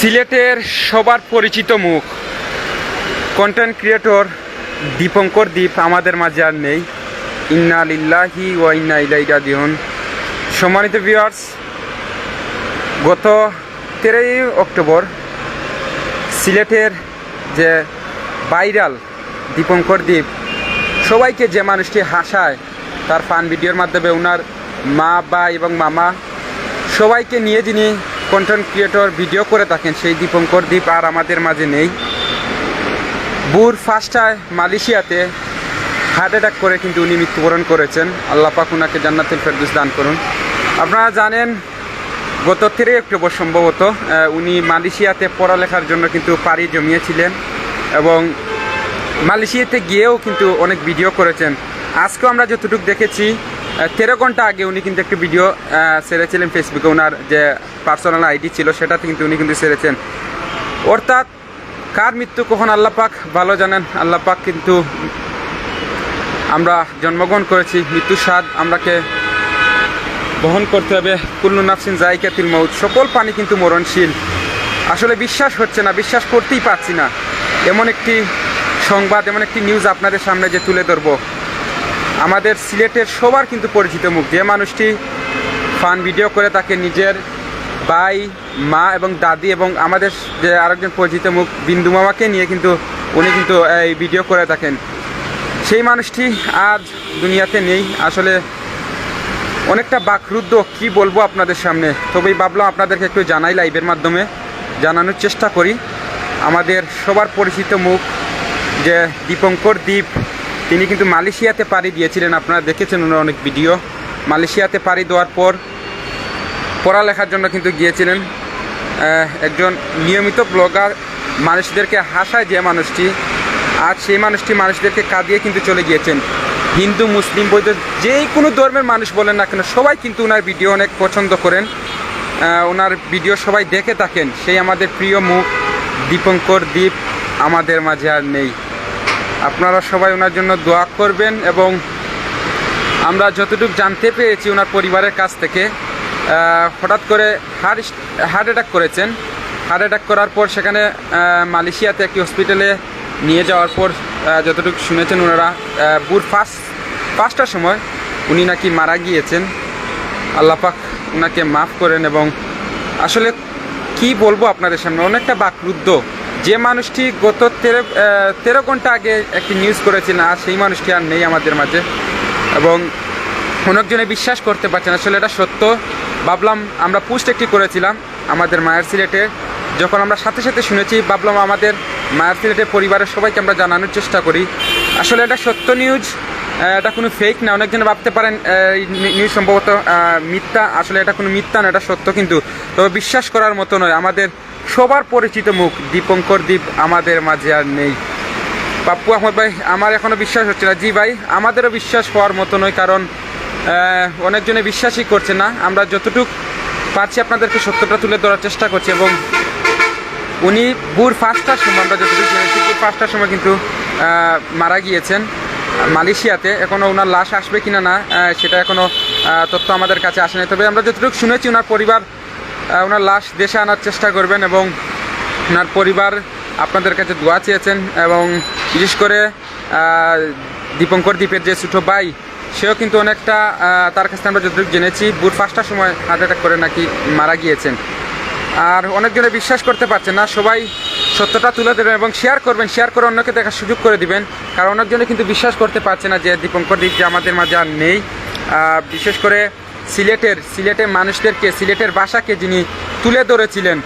সিলেটের সবার পরিচিত মুখ। কন্টেন্ট ক্রিয়েটর দীপঙ্কর দ্বীপ আমাদের মাঝে আর নেই। ইন্না লিল্লাহি ও ইন্না সম্মানিত ভিউয়ার্স গত তেরোই অক্টোবর সিলেটের যে ভাইরাল দীপঙ্কর দ্বীপ সবাইকে যে মানুষটি হাসায় তার ফান ভিডিওর মাধ্যমে ওনার মা বা এবং মামা সবাইকে নিয়ে যিনি কন্টেন্ট ক্রিয়েটর ভিডিও করে থাকেন সেই দীপঙ্কর দ্বীপ আর আমাদের মাঝে নেই। বুর ফার্স্টায় মালয়েশিয়াতে হার্ট অ্যাটাক করে কিন্তু উনি মৃত্যুবরণ করেছেন। আল্লাহ পাক উনাকে জান্নাতুল ফেরদুস দান করুন। আপনারা জানেন, গত তেরোই অক্টোবর সম্ভবত উনি মালয়েশিয়াতে পড়ালেখার জন্য কিন্তু পাড়ি জমিয়েছিলেন এবং মালয়েশিয়াতে গিয়েও কিন্তু অনেক ভিডিও করেছেন। আজকেও আমরা যতটুকু দেখেছি তেরো ঘণ্টা আগে উনি কিন্তু একটি ভিডিও সেরেছিলেন ফেসবুকে ওনার যে পার্সোনাল আইডি ছিল, সেটাতে কিন্তু উনি কিন্তু সেরেছেন। অর্থাৎ, কার মৃত্যু কখন আল্লাহ পাক ভালো জানেন? আল্লাহ পাক কিন্তু আমরা জন্মগ্রহণ করেছি, মৃত্যুর স্বাদ আমরাকে বহন করতে হবে। কুল্লু নাফসিন জায়কাতিল মৌত সকল পানি কিন্তু মরণশীল। আসলে বিশ্বাস হচ্ছে না, বিশ্বাস করতেই পারছি না। এমন একটি সংবাদ, এমন একটি নিউজ আপনাদের সামনে যে তুলে ধরব। আমাদের সিলেটের সবার কিন্তু পরিচিত মুখ। যে মানুষটি ফান ভিডিও করে তাকে নিজের ভাই, মা এবং দাদি এবং আমাদের যে আরেকজন পরিচিত মুখ, বিন্দু মামাকে নিয়ে কিন্তু উনি কিন্তু এই ভিডিও করে থাকেন। সেই মানুষটি আজ দুনিয়াতে নেই। আসলে অনেকটা বাকরুদ্ধ, কি বলব আপনাদের সামনে? তবেই ভাবলাম আপনাদেরকে একটু জানাই লাইভের মাধ্যমে। জানানোর চেষ্টা করি। আমাদের সবার পরিচিত মুখ যে দীপঙ্কর দ্বীপ তিনি কিন্তু মালয়েশিয়াতে পাড়ি দিয়েছিলেন। আপনারা দেখেছেন ওনার অনেক ভিডিও। মালয়েশিয়াতে পাড়ি দেওয়ার পর পড়ালেখার জন্য কিন্তু গিয়েছিলেন। একজন নিয়মিত ব্লগার। মানুষদেরকে হাসায় যে মানুষটি আজ সেই মানুষটি মানুষদেরকে কাঁদিয়ে কিন্তু চলে গিয়েছেন। হিন্দু, মুসলিম বৈধ যে কোনো ধর্মের মানুষ বলেন না কেন, সবাই কিন্তু ওনার ভিডিও অনেক পছন্দ করেন। ওনার ভিডিও সবাই দেখে থাকেন। সেই আমাদের প্রিয় মুখ, দীপঙ্কর দ্বীপ আমাদের মাঝে আর নেই। আপনারা সবাই ওনার জন্য দোয়া করবেন এবং আমরা যতটুকু জানতে পেরেছি ওনার পরিবারের কাছ থেকে হঠাৎ করে হার্ট হার্ট অ্যাটাক করেছেন। হার্ট অ্যাটাক করার পর সেখানে মালয়েশিয়াতে একটি হসপিটালে নিয়ে যাওয়ার পর যতটুকু শুনেছেন ওনারা বুর ফার্স্ট পাঁচটার সময় উনি নাকি মারা গিয়েছেন। আল্লাপাক ওনাকে মাফ করেন এবং আসলে কি বলব আপনাদের সামনে? অনেকটা বাকরুদ্ধ। যে মানুষটি গত তেরো তেরো ঘণ্টা আগে একটি নিউজ করেছিলেন আর সেই মানুষটি আর নেই আমাদের মাঝে। এবং অনেকজনে বিশ্বাস করতে পারছেন আসলে এটা সত্য। ভাবলাম আমরা পোস্ট একটি করেছিলাম আমাদের মায়ের সিলেটে। যখন আমরা সাথে সাথে শুনেছি, ভাবলাম আমাদের মায়ের সিলেটের পরিবারের সবাইকে আমরা জানানোর চেষ্টা করি। আসলে এটা সত্য নিউজ এটা কোনো ফেক না। অনেকজন ভাবতে পারেন এই নিউজ সম্ভবত মিথ্যা। আসলে এটা কোনো মিথ্যা না, এটা সত্য কিন্তু। তবে বিশ্বাস করার মতো নয়। আমাদের সবার পরিচিত মুখ, দীপঙ্কর দ্বীপ আমাদের মাঝে আর নেই। পাপ্পু আহমদ ভাই, আমার এখনও বিশ্বাস হচ্ছে না। জি ভাই, আমাদেরও বিশ্বাস হওয়ার মতো নয়, কারণ অনেকজনে বিশ্বাসই করছে না। আমরা যতটুক পারছি আপনাদেরকে সত্যটা তুলে ধরার চেষ্টা করছি এবং উনি বুর ফার্স্টটার সময়, আমরা যতটুকু জেনেছি বুর ফার্স্টটার সময় কিন্তু মারা গিয়েছেন মালয়েশিয়াতে। এখনও ওনার লাশ আসবে কিনা না সেটা এখনও তথ্য আমাদের কাছে আসেনি তবে আমরা যতটুকু শুনেছি, ওনার পরিবার ওনার লাশ দেশে আনার চেষ্টা করবেন এবং ওনার পরিবার আপনাদের কাছে দোয়া চেয়েছেন এবং বিশেষ করে দীপঙ্কর দ্বীপের যে ছোটো ভাই, সেও কিন্তু অনেকটা তার কাছে আমরা যতটুকু জেনেছি বুর ফার্স্টটার সময় হার্ট অ্যাটাক করে নাকি মারা গিয়েছেন। আর অনেকজনে বিশ্বাস করতে পারছেন না, সবাই সত্যটা তুলে দেবেন এবং শেয়ার করবেন শেয়ার করে অন্যকে দেখার সুযোগ করে দিবেন। কারণ অনেকজনে কিন্তু বিশ্বাস করতে পারছে না যে দীপঙ্কর দ্বীপ যে আমাদের মাঝে আর নেই। বিশেষ করে সিলেটের সিলেটের মানুষদেরকে, সিলেটের ভাষাকে যিনি তুলে ধরেছিলেন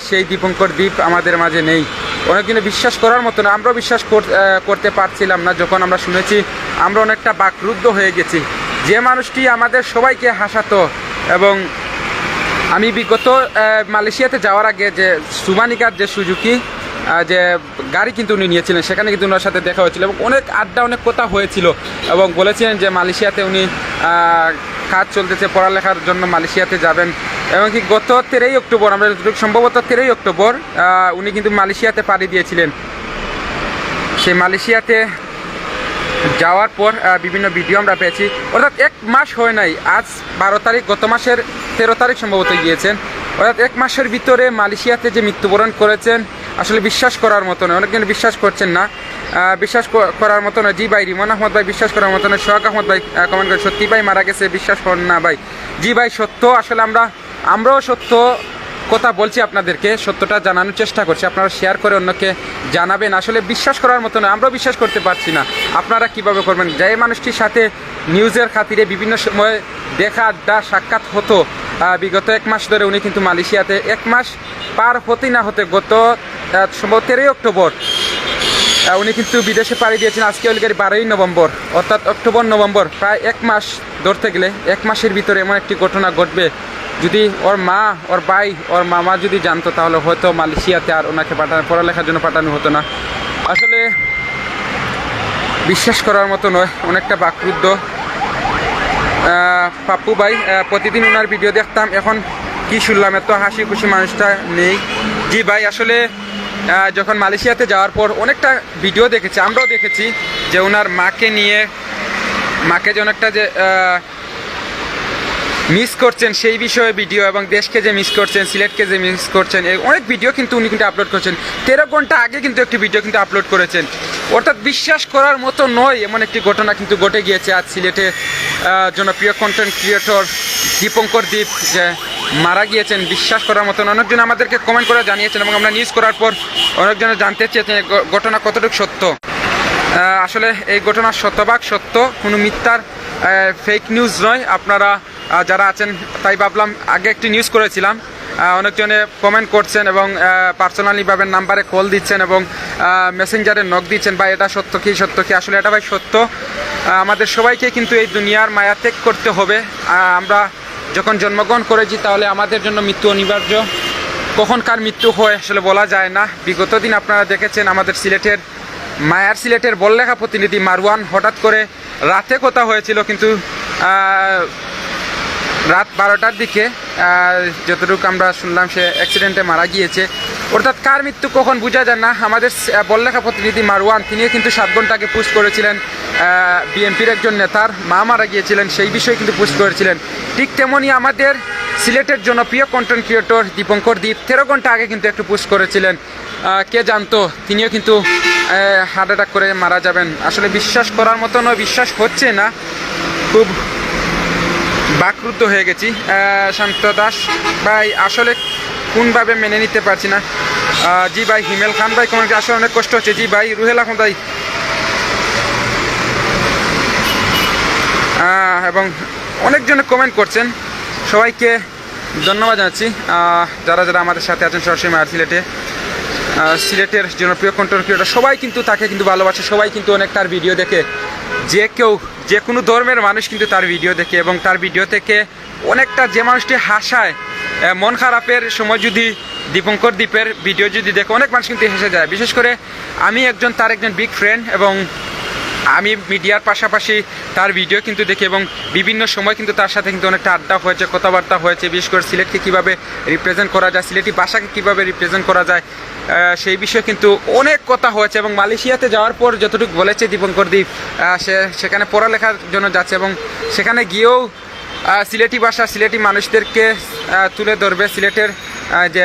সেই দীপঙ্কর দ্বীপ আমাদের মাঝে নেই। অনেকজনে বিশ্বাস করার মতো না আমরাও বিশ্বাস কর- করতে পারছিলাম না। যখন আমরা শুনেছি, আমরা অনেকটা বাকরুদ্ধ হয়ে গেছি। যে মানুষটি আমাদের সবাইকে হাসাতো এবং আমি বিগত মালয়েশিয়াতে যাওয়ার আগে যে সুবানিকার যে সুজুকি যে গাড়ি কিন্তু উনি নিয়েছিলেন, সেখানে কিন্তু ওনার সাথে দেখা হয়েছিল এবং অনেক আড্ডা, অনেক কথা হয়েছিল এবং বলেছিলেন যে মালয়েশিয়াতে উনি কাজ চলতেছে, পড়ালেখার জন্য মালয়েশিয়াতে যাবেন। এবং কি গত তেরোই অক্টোবর, আমরা সম্ভবত তেরোই অক্টোবর উনি কিন্তু মালয়েশিয়াতে পাড়ি দিয়েছিলেন। সেই মালয়েশিয়াতে যাওয়ার পর বিভিন্ন ভিডিও আমরা পেয়েছি। অর্থাৎ এক মাস হয় নাই, আজ বারো তারিখ, গত মাসের তেরো তারিখ সম্ভবত গিয়েছেন। অর্থাৎ এক মাসের ভিতরে মালয়েশিয়াতে যে মৃত্যুবরণ করেছেন, আসলে বিশ্বাস করার মতো নয়, অনেকজন বিশ্বাস করছেন না। বিশ্বাস করার মতো নয়। জি ভাই রিমন আহমদ ভাই বিশ্বাস করার মতো নয়। সোহাগ আহমদ ভাই কমেন্ট করে সত্যি ভাই মারা গেছে? বিশ্বাস করেন না ভাই। জি ভাই সত্য। আসলে আমরা আমরাও সত্য কথা বলছি আপনাদেরকে। সত্যটা জানানোর চেষ্টা করছি। আপনারা শেয়ার করে অন্যকে জানাবেন। আসলে বিশ্বাস করার মতো না আমরাও বিশ্বাস করতে পারছি না। আপনারা কীভাবে করবেন? যে মানুষটির সাথে নিউজের খাতিরে বিভিন্ন সময় দেখা আড্ডা সাক্ষাৎ হতো বিগত এক মাস ধরে উনি কিন্তু মালয়েশিয়াতে এক মাস পার হতেই না হতে গত আহ, সম্ভবত তেরোই অক্টোবর উনি কিন্তু বিদেশে পাড়ি দিয়েছেন। আজকে হল বারোই নভেম্বর, অর্থাৎ অক্টোবর, নভেম্বর, প্রায় এক মাস ধরতে গেলে, এক মাসের ভিতরে এমন একটি ঘটনা ঘটবে। যদি ওর মা, ওর ভাই, ওর মামা যদি জানতো, তাহলে হয়তো মালয়েশিয়াতে আর ওনাকে পাঠানো, পড়ালেখার জন্য পাঠানো হতো না। আসলে বিশ্বাস করার মতো নয়, অনেকটা বাকরুদ্ধ। পাপ্পু ভাই প্রতিদিন ওনার ভিডিও দেখতাম, এখন কি শুনলাম, এত হাসি খুশি মানুষটা নেই। জি ভাই, আসলে যখন মালয়েশিয়াতে যাওয়ার পর অনেকটা ভিডিও দেখেছি, আমরাও দেখেছি যে ওনার মাকে নিয়ে, মাকে যে অনেকটা যে মিস করছেন সেই বিষয়ে ভিডিও এবং দেশকে যে মিস করছেন, সিলেটকে যে মিস করছেন, এই অনেক ভিডিও কিন্তু উনি কিন্তু আপলোড করছেন। তেরো ঘণ্টা আগে কিন্তু একটি ভিডিও কিন্তু আপলোড করেছেন। অর্থাৎ বিশ্বাস করার মতো নয় এমন একটি ঘটনা কিন্তু ঘটে গিয়েছে আজ সিলেটে জনপ্রিয় কন্টেন্ট ক্রিয়েটর দীপঙ্কর দীপ, যে মারা গিয়েছেন, বিশ্বাস করার মতন। অনেকজন আমাদেরকে কমেন্ট করে জানিয়েছেন এবং আমরা নিউজ করার পর অনেকজন জানতে চেয়েছেন ঘটনা কতটুকু সত্য। আসলে এই ঘটনা শতভাগ সত্য, কোনো মিথ্যার ফেক নিউজ নয়। আপনারা যারা আছেন, তাই ভাবলাম আগে একটি নিউজ করেছিলাম। অনেকজনে কমেন্ট করছেন এবং পার্সোনালিভাবে নাম্বারে কল দিচ্ছেন এবং মেসেঞ্জারে নক দিচ্ছেন বা এটা সত্য কি সত্য কি? আসলে এটা ভাই সত্য। আমাদের সবাইকে কিন্তু এই দুনিয়ার মায়া ত্যাগ করতে হবে। আমরা যখন জন্মগ্রহণ করেছি, তাহলে আমাদের জন্য মৃত্যু অনিবার্য। কখন কার মৃত্যু হয় আসলে বলা যায় না। বিগত দিন আপনারা দেখেছেন আমাদের সিলেটের মায়ার সিলেটের বললেখা প্রতিনিধি মারওয়ান হঠাৎ করে রাতে কথা হয়েছিল, কিন্তু রাত বারোটার দিকে যতটুকু আমরা শুনলাম সে অ্যাক্সিডেন্টে মারা গিয়েছে। অর্থাৎ কার মৃত্যু কখন বোঝা যায় না। আমাদের বললেখা প্রতিনিধি মারওয়ান, তিনিও কিন্তু সাত ঘন্টাকে পুশ করেছিলেন। বিএনপির একজন নেতার মা মারা গিয়েছিলেন, সেই বিষয়ে কিন্তু পুশ করেছিলেন। ঠিক তেমনই আমাদের সিলেটের জনপ্রিয় কন্টেন্ট ক্রিয়েটর দীপঙ্কর দীপ, তেরো ঘণ্টা আগে কিন্তু একটু পুশ করেছিলেন। কে জানতো? তিনিও কিন্তু হার্ট অ্যাটাক করে মারা যাবেন। আসলে বিশ্বাস করার মতো নয়, বিশ্বাস হচ্ছে না। খুব বাকরুদ্ধ হয়ে গেছি। শান্ত দাস, ভাই, আসলে কোনভাবে মেনে নিতে পারছি না? জি ভাই, হিমেল খান ভাই কোনো আসলে অনেক কষ্ট হচ্ছে। জি ভাই, রুহেল আহমদ এবং অনেকজনে কমেন্ট করছেন। সবাইকে ধন্যবাদ জানাচ্ছি। যারা যারা আমাদের সাথে আছেন সরাসরি মার সিলেটে। সিলেটের জনপ্রিয় কন্টেন্ট ক্রিয়েটর সবাই কিন্তু তাকে কিন্তু ভালোবাসে। সবাই কিন্তু অনেক তার ভিডিও দেখে। যে কেউ, যে কোনো ধর্মের মানুষ কিন্তু তার ভিডিও দেখে এবং তার ভিডিও থেকে অনেকটা যে মানুষটি হাসায় মন খারাপের সময় যদি দীপঙ্কর দ্বীপের ভিডিও যদি দেখে, অনেক মানুষ কিন্তু হেসে যায়। বিশেষ করে আমি একজন, তার একজন বিগ ফ্রেন্ড এবং আমি মিডিয়ার পাশাপাশি তার ভিডিও কিন্তু দেখি এবং বিভিন্ন সময় কিন্তু তার সাথে কিন্তু অনেকটা আড্ডা হয়েছে, কথাবার্তা হয়েছে, বিশেষ করে সিলেটকে কীভাবে রিপ্রেজেন্ট করা যায়, সিলেটি ভাষাকে কীভাবে রিপ্রেজেন্ট করা যায় সেই বিষয়ে কিন্তু অনেক কথা হয়েছে এবং মালয়েশিয়াতে যাওয়ার পর যতটুকু বলেছে দীপঙ্কর দ্বীপ সে সেখানে পড়ালেখার জন্য যাচ্ছে এবং সেখানে গিয়েও সিলেটি ভাষা, সিলেটি মানুষদেরকে তুলে ধরবে, সিলেটের যে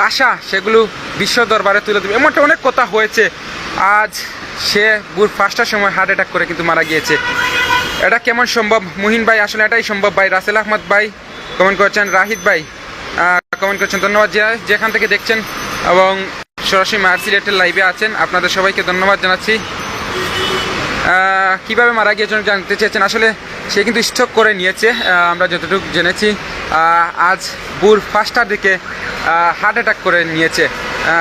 ভাষা সেগুলো বিশ্ব দরবারে তুলে দেবে এমনটা অনেক কথা হয়েছে। আজ সে বুর পাঁচটার সময় হার্ট অ্যাটাক করে কিন্তু মারা গিয়েছে। এটা কেমন সম্ভব? মুহিন ভাই, আসলে এটাই সম্ভব ভাই। রাসেল আহমদ ভাই কমেন্ট করেছেন। রাহিদ ভাই কমেন্ট করেছেন। ধন্যবাদ যেখান থেকে দেখছেন এবং সরাসরি মার্সি রেটের লাইভে আছেন, আপনাদের সবাইকে ধন্যবাদ জানাচ্ছি। কীভাবে মারা গিয়েছেন জানতে চেয়েছেন? আসলে সে কিন্তু স্টক করে নিয়েছে আমরা যতটুকু জেনেছি। আজ বুর পাঁচটার দিকে হার্ট অ্যাটাক করে নিয়েছে।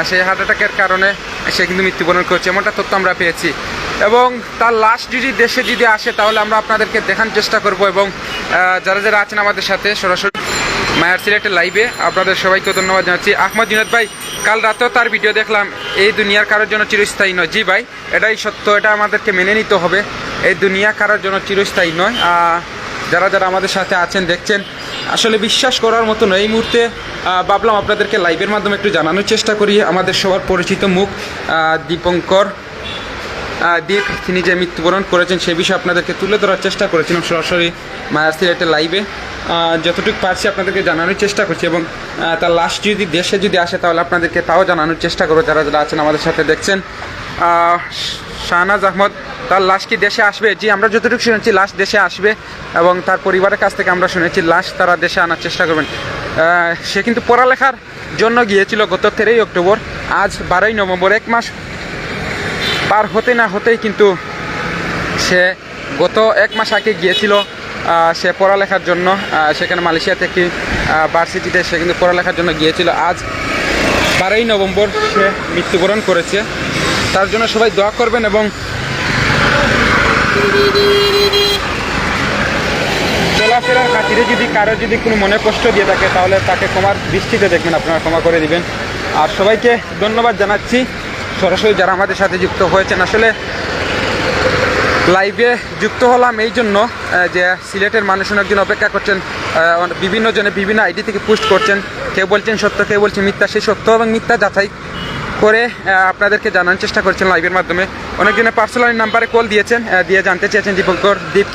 সেই হার্ট অ্যাটাকের কারণে সে কিন্তু মৃত্যুবরণ করছে, এমনটা তথ্য আমরা পেয়েছি। এবং তার লাস্ট যদি দেশে যদি আসে, তাহলে আমরা আপনাদেরকে দেখার চেষ্টা করব এবং যারা যারা আছেন আমাদের সাথে সরাসরি মায়ার সিলেটের লাইভে, আপনাদের সবাইকে ধন্যবাদ জানাচ্ছি। আহমদ জুনেদ ভাই, কাল রাতেও তার ভিডিও দেখলাম, এই দুনিয়ার কারোর জন্য চিরস্থায়ী নয়। জি ভাই, এটাই সত্য, এটা আমাদেরকে মেনে নিতে হবে। এই দুনিয়া কারোর জন্য চিরস্থায়ী নয়। যারা যারা আমাদের সাথে আছেন, দেখছেন, আসলে বিশ্বাস করার মতো নয়। এই মুহূর্তে ভাবলাম আপনাদেরকে লাইভের মাধ্যমে একটু জানানোর চেষ্টা করি। আমাদের সবার পরিচিত মুখ দীপঙ্কর দীপ, তিনি যে মৃত্যুবরণ করেছেন সে বিষয়ে আপনাদেরকে তুলে ধরার চেষ্টা করেছিলাম সরাসরি মায়ার সিলেটের লাইভে যতটুকু পারছি আপনাদেরকে জানানোর চেষ্টা করছি এবং তার লাস্ট যদি দেশে যদি আসে, তাহলে আপনাদেরকে তাও জানানোর চেষ্টা করব। যারা যারা আছেন আমাদের সাথে দেখছেন শাহনাজ আহমদ, তার লাশ কি দেশে আসবে? জি, আমরা যতটুকু শুনেছি, লাশ দেশে আসবে এবং তার পরিবারের কাছ থেকে আমরা শুনেছি, লাশ তারা দেশে আনার চেষ্টা করবেন। সে কিন্তু পড়ালেখার জন্য গিয়েছিল গত তেরোই অক্টোবর, আজ বারোই নভেম্বর, এক মাস পার হতে না হতেই কিন্তু সে গত এক মাস আগে গিয়েছিল সে পড়ালেখার জন্য সেখানে মালয়েশিয়াতে একটি ভার্সিটিতে সে কিন্তু পড়ালেখার জন্য গিয়েছিল। আজ বারোই নভেম্বর সে মৃত্যুবরণ করেছে। তার জন্য সবাই দোয়া করবেন এবং চলাফেরার খাতিরে যদি কারও যদি কোনো মনে কষ্ট দিয়ে থাকে, তাহলে তাকে ক্ষমার দৃষ্টিতে দেখবেন, আপনারা ক্ষমা করে দিবেন। আর সবাইকে ধন্যবাদ জানাচ্ছি। সরাসরি যারা আমাদের সাথে যুক্ত হয়েছেন, আসলে লাইভে যুক্ত হলাম এই জন্য যে সিলেটের মানুষ অনেকজন অপেক্ষা করছেন বিভিন্ন জনে বিভিন্ন আইডি থেকে পোস্ট করছেন। কেউ বলছেন সত্য, কেউ বলছেন মিথ্যা, সেই সত্য এবং মিথ্যা যাচাই করে আপনাদেরকে জানার চেষ্টা করছেন লাইভের মাধ্যমে। অনেকজনে পার্সোনাল নাম্বারে কল দিয়েছেন দিয়ে জানতে চেয়েছেন দীপঙ্কর দীপ